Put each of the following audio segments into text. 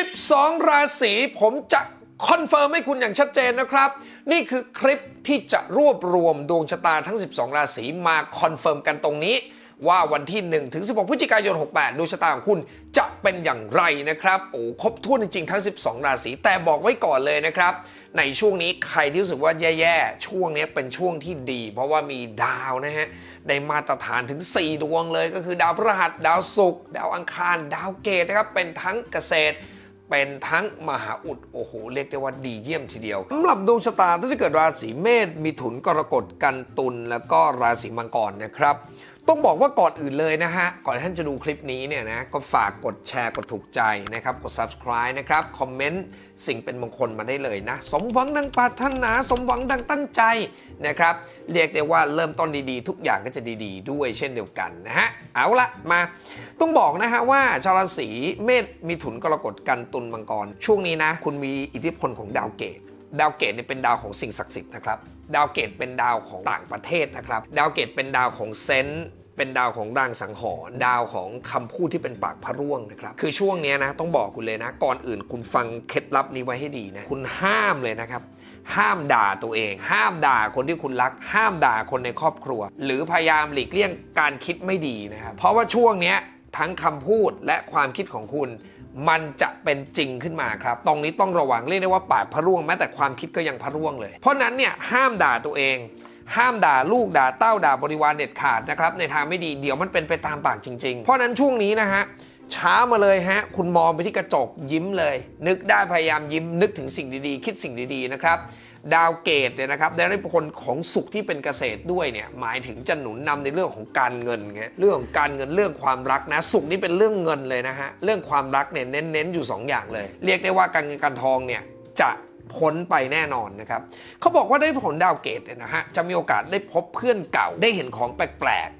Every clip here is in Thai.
12 ราศีผมจะคอนเฟิร์มให้คุณอย่างชัดเจนนะครับ นี่คือคลิปที่จะรวบรวมดวงชะตาทั้ง 12 ราศีมาคอนเฟิร์มกันตรงนี้ ว่าวันที่1ถึง16พฤศจิกายน 68ดวงชะตาของคุณจะเป็นอย่างไรนะครับโอ้ครบถ้วนจริงๆทั้ง 12 ราศีแต่บอกไว้ก่อนเลยนะครับในช่วงนี้ใครที่รู้สึกว่าแย่ๆ ช่วงนี้เป็นช่วงที่ดี เพราะว่ามีดาวนะฮะได้มาตรฐานถึง 4 ดวงเลยก็คือดาวพฤหัส ดาวศุกร์ดาวอังคาร ดาวเกตนะครับเป็นทั้งเกษตร เป็นทั้งมหาอุดโอ้โหเรียกได้ว่าดีเยี่ยมทีเดียวสำหรับดวงชะตาที่เกิดราศีเมษมีถุนกรกฎกันตุลแล้วก็ราศีมังกรนะครับ ต้องบอกว่าก่อนอื่นเลยนะฮะ ก่อนท่านจะดูคลิปนี้เนี่ยนะ ก็ฝากกดแชร์กดถูกใจนะครับ กด subscribe นะครับ คอมเมนต์สิ่งเป็นมงคลมาได้เลยนะ สมหวังดังปรารถนา สมหวังดังตั้งใจนะครับ เรียกได้ว่าเริ่มต้นดีๆ ทุกอย่างก็จะดีๆ ด้วยเช่นเดียวกันนะฮะ เอาละมา ต้องบอกนะฮะว่าชาวราศีเมษมีถุนกรกฎกันตุลมังกร ช่วงนี้นะ คุณมีอิทธิพลของดาวเกต ดาวเกตเนี่ยเป็นดาวของสิ่งศักดิ์สิทธิ์นะครับ ดาวเกตเป็นดาวของต่างประเทศนะครับ ดาวเกตเป็นดาวของเซนต์เป็นดาวของรางสังหรณ์ดาวของคำพูดที่เป็นปากพระร่วงนะครับ คือช่วงนี้นะต้องบอกคุณเลยนะ ก่อนอื่นคุณฟังเคล็ดลับนี้ไว้ให้ดีนะ คุณห้ามเลยนะครับห้ามด่าตัวเอง ห้ามด่าคนที่คุณรัก ห้ามด่าคนในครอบครัว หรือพยายามหลีกเลี่ยงการคิดไม่ดีนะครับ เพราะว่าช่วงนี้ทั้งคำพูดและความคิดของคุณ มันจะเป็นจริงขึ้นมาครับ ตรงนี้ต้องระวังเรียกได้ว่าปากพะร่วงแม้แต่ความคิดก็ยังพะร่วงเลย เพราะนั้นเนี่ยห้ามด่าตัวเอง ห้ามด่าลูกด่าเต้าด่าบริวารเด็ดขาดนะครับในทางไม่ดีเดี๋ยวมันเป็นไปตามปากจริง ๆ เพราะนั้นช่วงนี้นะฮะช้ามาเลยฮะ คุณมองไปที่กระจกยิ้มเลย นึกได้พยายามยิ้มนึกถึงสิ่งดีๆ คิดสิ่งดีๆนะครับ ดาวเกตเนี่ยนะครับได้รับผลของสุขที่เป็นเกษตรด้วยเนี่ยหมายถึงจะหนุนนำในเรื่องของการเงินไงเรื่องของการเงินเรื่องความรักนะ สุขนี่เป็นเรื่องเงินเลยนะฮะเรื่องความรักเนี่ยเน้นๆอยู่ 2 อย่างเลย เรียกได้ว่าการเงินการทองเนี่ยจะพ้นไปแน่นอนนะครับเขาบอกว่าได้ผลดาวเกตเนี่ยนะฮะจะมีโอกาสได้พบเพื่อนเก่าได้เห็นของแปลก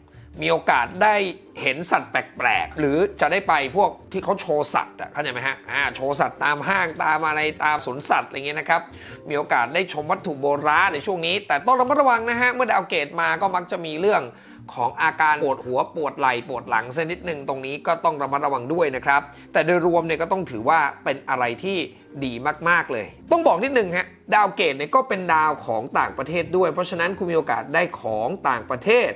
มีโอกาสได้เห็นสัตว์แปลกๆ หรือจะได้ไปพวกที่เขาโชว์สัตว์เข้าใจไหมฮะอ่าโชว์สัตว์ตามห้างตามอะไรตามสวนสัตว์อะไรเงี้ยนะครับ มีโอกาสได้ชมวัตถุโบราณในช่วงนี้ แต่ต้องระมัดระวังนะฮะ เมื่อดาวเกตมาก็มักจะมีเรื่องของอาการปวดหัวปวดไหล่ปวดหลังสักนิดหนึ่งตรงนี้ก็ต้องระมัดระวังด้วยนะครับ แต่โดยรวมเนี่ยก็ต้องถือว่าเป็นอะไรที่ดีมากๆเลย ต้องบอกนิดนึงฮะดาวเกตเนี่ยก็เป็นดาวของต่างประเทศด้วย เพราะฉะนั้นคุณมีโอกาสได้ของต่างประเทศ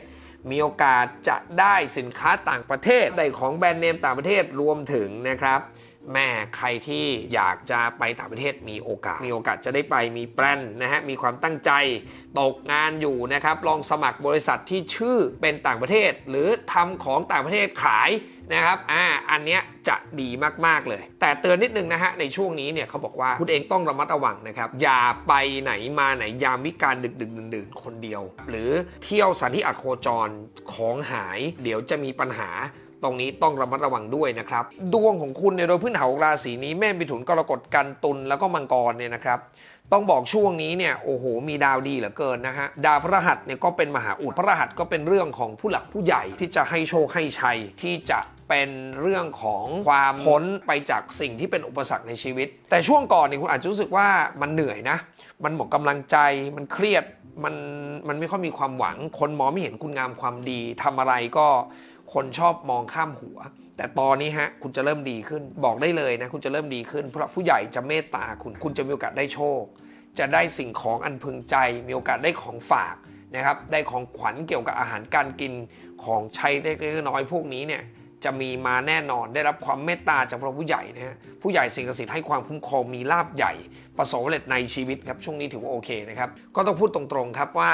มีโอกาสจะได้สินค้าต่างประเทศได้ของแบรนด์เนมต่างประเทศรวมถึงนะครับ แม่ใครที่อยากจะไปต่างประเทศมีโอกาส มีโอกาสจะได้ไปมีแปลนนะฮะมีความตั้งใจตกงานอยู่นะครับลองสมัครบริษัทที่ชื่อเป็นต่างประเทศ หรือทำของต่างประเทศขายนะครับอ่าอันเนี้ยจะดีมาก ๆ เลย แต่เตือนนิดนึงนะฮะ ในช่วงนี้เนี่ยเขาบอกว่าคุณเองต้องระมัดระวังนะครับ อย่าไปไหนมาไหนยามวิการดึกดึกดื่นคนเดียว หรือเที่ยวสันที่อัดโคจรของหาย เดี๋ยวจะมีปัญหา รงนี้ต้องระมัดระวังด้วยนะครับ ดวงของคุณเนี่ยโดยพื้นฐานของราศีนี้แม่มิถุนกรกฎกันตุลแล้วก็มังกรเนี่ยนะครับต้องบอกช่วงนี้เนี่ยโอ้โหมีดาวดีเหลือเกินนะฮะดาวพระหัสเนี่ยก็เป็นมหาอุดพระหัสก็เป็นเรื่องของผู้หลักผู้ใหญ่ที่จะให้โชคให้ชัยที่จะเป็นเรื่องของความพ้นไปจากสิ่งที่เป็นอุปสรรคในชีวิต แต่ช่วงก่อนเนี่ยคุณอาจจะรู้สึกว่ามันเหนื่อยนะ มันหมดกำลังใจมันเครียดมันมันไม่ค่อยมีความหวัง คนมองไม่เห็นคุณงามความดีทำอะไรก็ คนชอบมองข้ามหัว แต่ตอนนี้ฮะคุณจะเริ่มดีขึ้น บอกได้เลยนะคุณจะเริ่มดีขึ้น เพราะผู้ใหญ่จะเมตตาคุณคุณจะมีโอกาสได้โชค จะได้สิ่งของอันพึงใจ มีโอกาสได้ของฝากนะครับได้ของขวัญเกี่ยวกับอาหารการกินของใช้เล็กๆน้อยๆพวกนี้เนี่ยจะมีมาแน่นอนได้รับความเมตตาจากพระผู้ใหญ่นะฮะผู้ใหญ่สิ่งศักดิ์สิทธิ์ให้ความคุ้มครองมีลาบใหญ่ ประสบความสำเร็จในชีวิตครับช่วงนี้ถือว่าโอเคนะครับก็ต้องพูดตรงๆครับว่า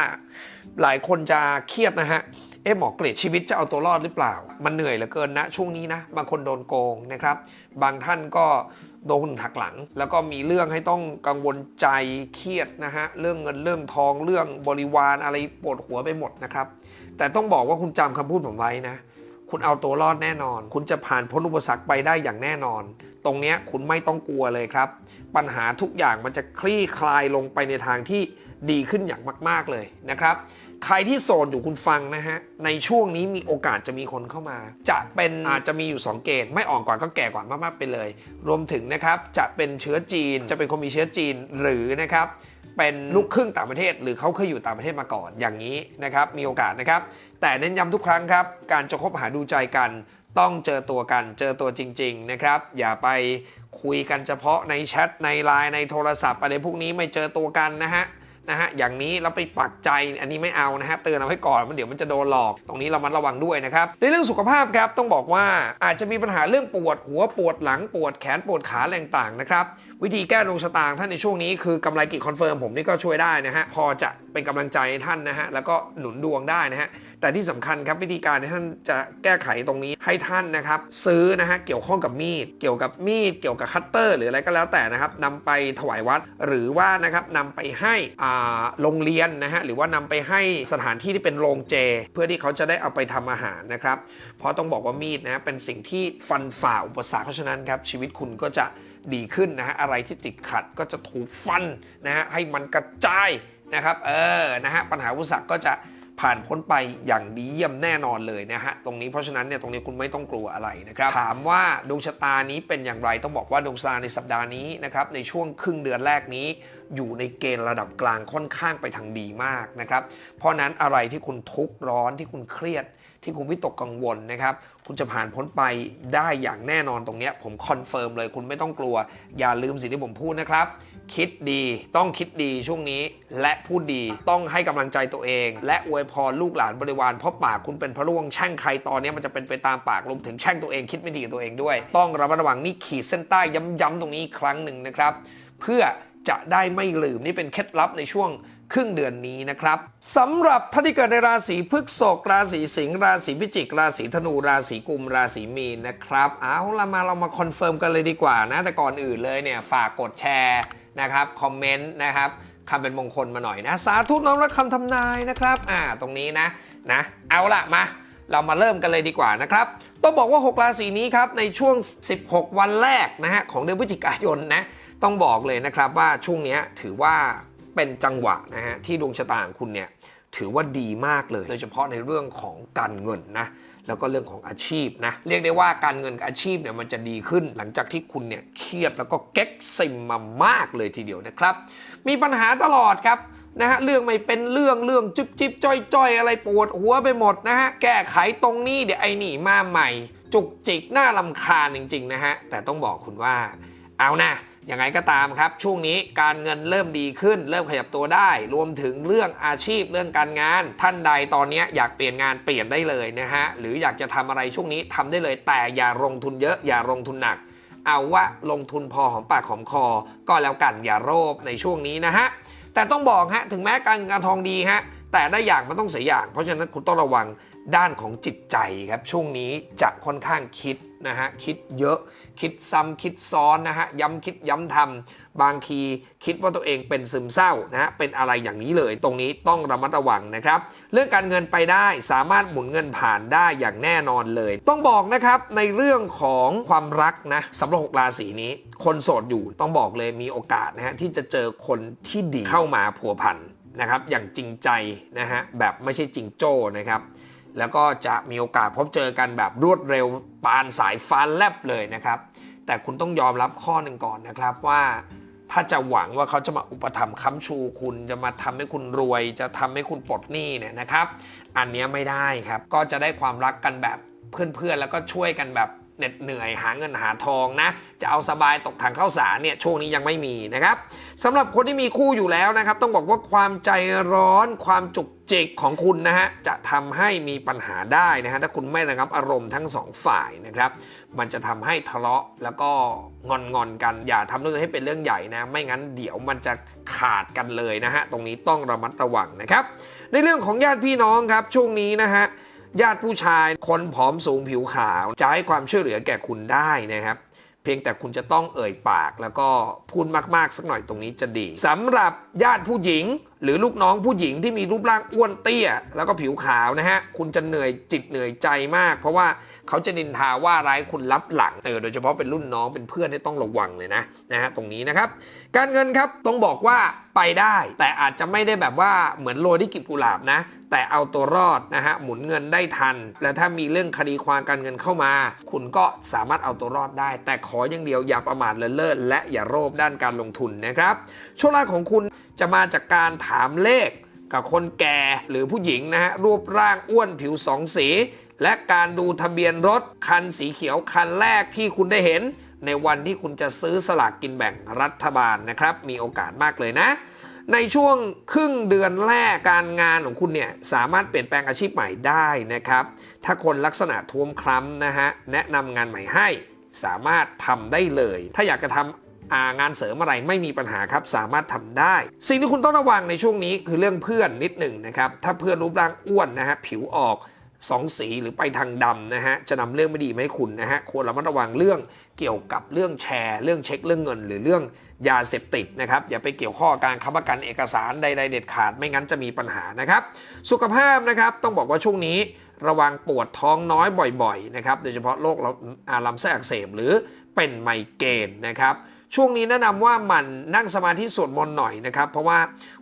หลายคนจะเครียดนะฮะ เอ๊ะหมอเกรดชีวิตจะเอาตัวรอดหรือเปล่า มันเหนื่อยเหลือเกินนะช่วงนี้นะ บางคนโดนโกงนะครับ บางท่านก็โดนหักหลัง แล้วก็มีเรื่องให้ต้องกังวลใจเครียดนะฮะเรื่องเงินเรื่องทองเรื่องบริวารอะไรปวดหัวไปหมดนะครับ แต่ต้องบอกว่าคุณจำคำพูดผมไว้นะคุณเอาตัวรอดแน่นอน คุณจะผ่านพ้นอุปสรรคไปได้อย่างแน่นอน ตรงนี้คุณไม่ต้องกลัวเลยครับ ปัญหาทุกอย่างมันจะคลี่คลายลงไปในทางที่ดีขึ้นอย่างมาก ๆเลยนะครับ ใครที่โสดอยู่คุณฟังนะฮะ ในช่วงนี้มีโอกาสจะมีคนเข้ามา จะเป็นอาจจะมีอยู่ 2 เกณฑ์ไม่อ่อนกว่าก็แก่กว่ามากๆไปเลย รวมถึงนะครับจะเป็นเชื้อจีนจะเป็นคนมีเชื้อจีนหรือนะครับเป็นลูกครึ่งต่างประเทศ หรือเขาเคยอยู่ต่างประเทศมาก่อนอย่างนี้นะครับมีโอกาสนะครับ แต่เน้นย้ำทุกครั้งครับ การจะคบหาดูใจกัน ต้องเจอตัวกันเจอตัวจริง ๆ นะครับ อย่าไปคุยกันเฉพาะในแชทในไลน์ในโทรศัพท์อะไรพวกนี้ไม่เจอตัวกันนะฮะ นะฮะอย่างนี้เราไปปักใจอันนี้ไม่เอานะฮะเตือนเอาไว้ก่อนมันเดี๋ยวมันจะโดนหลอก ตรงนี้เรามันระวังด้วยนะครับในเรื่องสุขภาพครับต้องบอกว่าอาจจะมีปัญหาเรื่องปวดหัวปวดหลังปวดแขนปวดขาแรงต่างนะครับวิธีแก้ดวงชะตางท่านในช่วงนี้คือกำไรกิจคอนเฟิร์มผมนี่ก็ช่วยได้นะฮะพอจะเป็นกำลังใจให้ท่านนะฮะแล้วก็หนุนดวงได้นะฮะ แต่ที่สำคัญครับวิธีการที่ท่านจะแก้ไขตรงนี้ให้ท่านนะครับ ซื้อนะฮะเกี่ยวข้องกับมีดเกี่ยวกับมีดเกี่ยวกับคัตเตอร์ หรืออะไรก็แล้วแต่นะครับนำไปถวายวัดหรือว่านะครับนำไปให้อ่าโรงเรียนนะฮะหรือว่านำไปให้สถานที่ที่เป็นโรงเจ เพื่อที่เขาจะได้เอาไปทำอาหารนะครับ เพราะต้องบอกว่ามีดนะเป็นสิ่งที่ฟันฝ่าอุปสรรคเพราะฉะนั้นครับชีวิตคุณก็จะดีขึ้นนะฮะอะไรที่ติดขัดก็จะถูกฟันนะฮะให้มันกระจายนะครับเออนะฮะปัญหาอุปสรรคก็จะ ผ่านพ้นไปอย่างดีเยี่ยมแน่นอนเลยนะฮะตรงนี้เพราะฉะนั้นเนี่ยตรงนี้คุณไม่ต้องกลัวอะไรนะครับถามว่าดวงชะตานี้เป็นอย่างไรต้องบอกว่าดวงชะตาในสัปดาห์นี้นะครับในช่วงครึ่งเดือนแรกนี้ อยู่ในเกณฑ์ระดับกลางค่อนข้างไปทางดีมากนะครับเพราะนั้นอะไรที่คุณทุกข์ร้อนที่คุณเครียด ที่คุณวิตกกังวลนะครับ คุณจะผ่านพ้นไปได้อย่างแน่นอนตรงนี้ผมคอนเฟิร์มเลยคุณไม่ต้องกลัว อย่าลืมสิ่งที่ผมพูดนะครับ คิดดีต้องคิดดีช่วงนี้ และพูดดีต้องให้กำลังใจตัวเอง และอวยพรลูกหลานบริวารเพราะปากคุณเป็นพระร่วงแช่งใครตอนนี้มันจะเป็นไปตามปากรวมถึงแช่งตัวเองคิดไม่ดีกับตัวเองด้วย ต้องระมัดระวังนี่ขีดเส้นใต้ย้ำๆตรงนี้อีกครั้งหนึ่งนะครับ เพื่อจะได้ไม่ลืมนี่เป็นเคล็ดลับในช่วง ครึ่งเดือนนี้นะครับสำหรับท่านที่เกิดในราศีพฤษภราศีสิงห์ราศีพิจิก ราศีธนู ราศีกุม ราศีมีนนะครับ เอาละมาเรามาคอนเฟิร์มกันเลยดีกว่านะ แต่ก่อนอื่นเลยเนี่ยฝากกดแชร์นะครับคอมเมนต์นะครับคำเป็นมงคลมาหน่อยนะ สาธุน้อมรับคำทำนายนะครับ อ่าตรงนี้นะนะ เอาละมาเรามาเริ่มกันเลยดีกว่านะครับ ต้องบอกว่า 6 ราศีนี้ครับในช่วง 16 วันแรกนะฮะของเดือนพฤศจิกายนนะ ต้องบอกเลยนะครับว่าช่วงนี้ถือว่า เป็นจังหวะนะฮะที่ดวงชะตาของคุณเนี่ยถือว่าดีมากเลย โดยเฉพาะในเรื่องของการเงินนะแล้วก็เรื่องของอาชีพนะเรียกได้ว่าการเงินกับอาชีพเนี่ยมันจะดีขึ้น หลังจากที่คุณเนี่ยเครียดแล้วก็เก๊กซิมมามากเลยทีเดียวนะครับ มีปัญหาตลอดครับนะฮะเรื่องไม่เป็นเรื่องเรื่องจิบจิบจ้อยจ้อยอะไรปวดหัวไปหมดนะฮะแก้ไขตรงนี้เดี๋ยวไอ้นี่มาใหม่ จุกจิกหน่าลำคาญจริง ๆ นะฮะแต่ต้องบอกคุณว่าเอานะ ยังไงก็ตามครับ ช่วงนี้การเงินเริ่มดีขึ้น เริ่มขยับตัวได้ รวมถึงเรื่องอาชีพเรื่องการงาน ท่านใดตอนนี้อยากเปลี่ยนงานเปลี่ยนได้เลยนะฮะหรืออยากจะทำอะไรช่วงนี้ทำได้เลย แต่อย่าลงทุนเยอะอย่าลงทุนหนัก เอาว่าลงทุนพอหอมปากหอมคอ ก็แล้วกันอย่าโลภในช่วงนี้นะฮะแต่ต้องบอกฮะถึงแม้การเงินทองดีฮะแต่ได้อย่างมันต้องเสียอย่าง เพราะฉะนั้นคุณต้องระวังด้านของจิตใจครับช่วงนี้จะค่อนข้างคิด นะฮะคิดเยอะ คิดซ้ำคิดซ้อนนะฮะย้ำคิดย้ำทำบางทีคิดว่าตัวเองเป็นซึมเศร้านะฮะเป็นอะไรอย่างนี้เลย ตรงนี้ต้องระมัดระวังนะครับ เรื่องการเงินไปได้สามารถหมุนเงินผ่านได้อย่างแน่นอนเลย ต้องบอกนะครับในเรื่องของความรักนะสำหรับหกราศีนี้ คนโสดอยู่ต้องบอกเลยมีโอกาสนะฮะที่จะเจอคนที่ดีเข้ามาพัวพันนะครับอย่างจริงใจนะฮะแบบไม่ใช่จริงโจ้นะครับ แล้วก็จะมีโอกาสพบเจอกันแบบรวดเร็วปานสายฟ้าแลบเลยนะครับ แต่คุณต้องยอมรับข้อหนึ่งก่อนนะครับว่าถ้าจะหวังว่าเขาจะมาอุปถัมภ์ค้ำชูคุณจะมาทำให้คุณรวย จะทำให้คุณปลดหนี้เนี่ยนะครับ อันนี้ไม่ได้ครับ ก็จะได้ความรักกันแบบเพื่อนๆ แล้วก็ช่วยกันแบบ เหน็ดเหนื่อยหาเงินหาทองนะ จะเอาสบายตกถังข้าวสารเนี่ยช่วงนี้ยังไม่มีนะครับสำหรับคนที่มีคู่อยู่แล้วนะครับ ต้องบอกว่าความใจร้อนความจุกจิกของคุณนะฮะจะทำให้มีปัญหาได้นะฮะถ้าคุณไม่ระงับอารมณ์ทั้งสองฝ่ายนะครับ มันจะทำให้ทะเลาะแล้วก็งอนงอนกันอย่าทำเรื่องให้เป็นเรื่องใหญ่นะ ไม่งั้นเดี๋ยวมันจะขาดกันเลยนะฮะตรงนี้ต้องระมัดระวังนะครับ ในเรื่องของญาติพี่น้องครับช่วงนี้นะฮะ ญาติผู้ชายคนผอมสูงผิวขาวจะให้ความช่วยเหลือแก่คุณได้นะครับ เพียงแต่คุณจะต้องเอ่ยปากแล้วก็พูดมากๆสักหน่อยตรงนี้จะดีสำหรับญาติผู้หญิง หรือลูกน้องผู้หญิงที่มีรูปร่างอ้วนเตี้ย แล้วก็ผิวขาวนะฮะ คุณจะเหนื่อยจิตเหนื่อยใจมาก เพราะว่าเขาจะนินทาว่าร้ายคุณรับหลังเออโดยเฉพาะเป็นรุ่นน้องเป็นเพื่อนที่ต้องระวังเลยนะนะฮะตรงนี้นะครับ การเงินครับต้องบอกว่าไปได้ แต่อาจจะไม่ได้แบบว่าเหมือนโรยที่กลีบกุหลาบนะ แต่เอาตัวรอดนะฮะหมุนเงินได้ทัน และถ้ามีเรื่องคดีความการเงินเข้ามา คุณก็สามารถเอาตัวรอดได้ แต่ขออย่างเดียวอย่าประมาทเลินเล่อและอย่าโลภด้านการลงทุนนะครับโชคลาภของคุณ จะมาจากการถามเลขกับคนแก่หรือผู้หญิงนะฮะรูปร่างอ้วนผิวสองสี และการดูทะเบียนรถคันสีเขียวคันแรกที่คุณได้เห็น ในวันที่คุณจะซื้อสลากกินแบ่งรัฐบาลนะครับ มีโอกาสมากเลยนะ ในช่วงครึ่งเดือนแรกการงานของคุณเนี่ยสามารถเปลี่ยนแปลงอาชีพใหม่ได้นะครับ ถ้าคนลักษณะท้วมคล้ำนะฮะแนะนำงานใหม่ให้สามารถทำได้เลย ถ้าอยากจะทำ งานเสริมอะไรไม่มีปัญหาครับสามารถทำได้ สิ่งที่คุณต้องระวังในช่วงนี้คือเรื่องเพื่อนนิดหนึ่งนะครับถ้าเพื่อนรูปร่างอ้วนนะฮะผิวออกสองสีหรือไปทางดำนะฮะจะนำเรื่องไม่ดีมาให้คุณนะฮะควรระมัดระวังเรื่องเกี่ยวกับเรื่องแชร์ เรื่องเช็คเรื่องเงิน หรือเรื่องยาเสพติดนะครับอย่าไปเกี่ยวข้อการค้ำประกันเอกสารใดๆเด็ดขาดไม่งั้นจะมีปัญหานะครับสุขภาพนะครับต้องบอกว่าช่วงนี้ระวังปวดท้องน้อยบ่อยๆนะครับโดยเฉพาะโรคอาลำไส้อักเสบหรือเป็นไมเกรนนะครับ ช่วงนี้แนะนำว่ามันนั่งสมาธิสวดมนต์หน่อยนะครับ เพราะว่า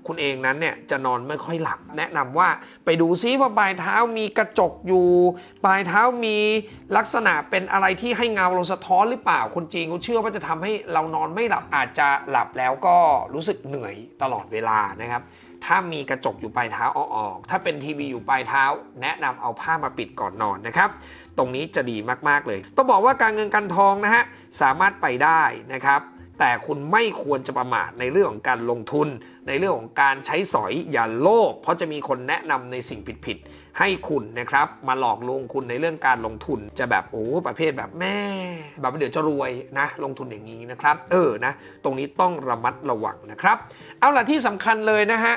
คุณเองนั้นเนี่ยจะนอนไม่ค่อยหลับ แนะนำว่าไปดูซิว่าปลายเท้ามีกระจกอยู่ ปลายเท้ามีลักษณะเป็นอะไรที่ให้เงาเราสะท้อนหรือเปล่าคนจีนเขาเชื่อว่าจะทำให้เรานอนไม่หลับอาจจะหลับแล้วก็รู้สึกเหนื่อยตลอดเวลานะครับถ้ามีกระจกอยู่ปลายเท้าเอาออก ถ้าเป็นทีวีอยู่ปลายเท้า แนะนำเอาผ้ามาปิดก่อนนอนนะครับ ตรงนี้จะดีมากๆเลย ต้องบอกว่าการเงินการทองนะฮะ สามารถไปได้นะครับ แต่คุณไม่ควรจะประมาทในเรื่องของการลงทุน ในเรื่องของการใช้สอยอย่าโลภเพราะจะมีคนแนะนำในสิ่งผิดๆให้คุณนะครับ มาหลอกลวงคุณในเรื่องการลงทุนจะแบบโอ้ประเภทแบบแม่ แบบเดี๋ยวจะรวยนะ ลงทุนอย่างนี้นะครับ เออนะ ตรงนี้ต้องระมัดระวังนะครับ เอาล่ะที่สำคัญเลยนะฮะ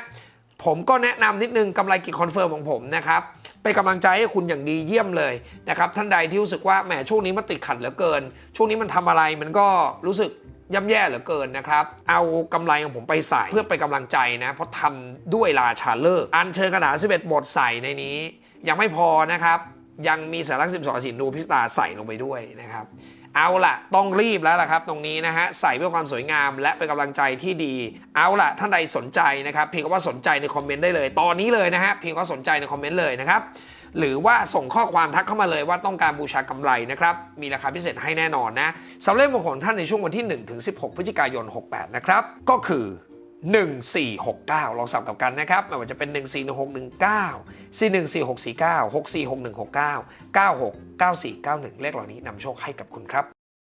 ผมก็แนะนำนิดนึงกำไรกิจคอนเฟิร์มของผมนะครับเป็นกำลังใจให้คุณอย่างดีเยี่ยมเลยนะครับท่านใดที่รู้สึกว่าแหมช่วงนี้มันติดขัดเหลือเกิน ช่วงนี้มันทำอะไรมันก็รู้สึก ย่ำแย่เหลือเกินนะครับ เอากำไรของผมไปใส่เพื่อไปนกำลังใจนะ เพราะทำด้วยราชาเลิกษ์อันเชิญกระดาษ11 บทใส่ในนี้ ยังไม่พอนะครับ ยังมีสารักสิบสองสินดูพิสตาใส่ลงไปด้วยนะครับ เอาล่ะต้องรีบแล้วล่ะครับ ตรงนี้นะฮะใส่เพื่อความสวยงาม และเป็นกำลังใจที่ดี เอาล่ะท่านใดสนใจนะครับเพียงว่าสนใจในคอมเมนต์ได้เลย ตอนนี้เลยนะฮะเพียงว่าสนใจในคอมเมนต์เลยนะครับหรือว่าส่งข้อความทักเข้ามาเลยว่าต้องการบูชากำไรนะครับ มีราคาพิเศษให้แน่นอนนะสำหรับมงคลท่านในช่วงวันที่ 1 ถึง 16 พฤศจิกายน 68 นะครับ ก็คือ 1469 ลองสับกับกันนะครับไม่ว่าจะเป็น 141619 414649 646169 969491 เลขเหล่านี้นำโชคให้กับคุณครับ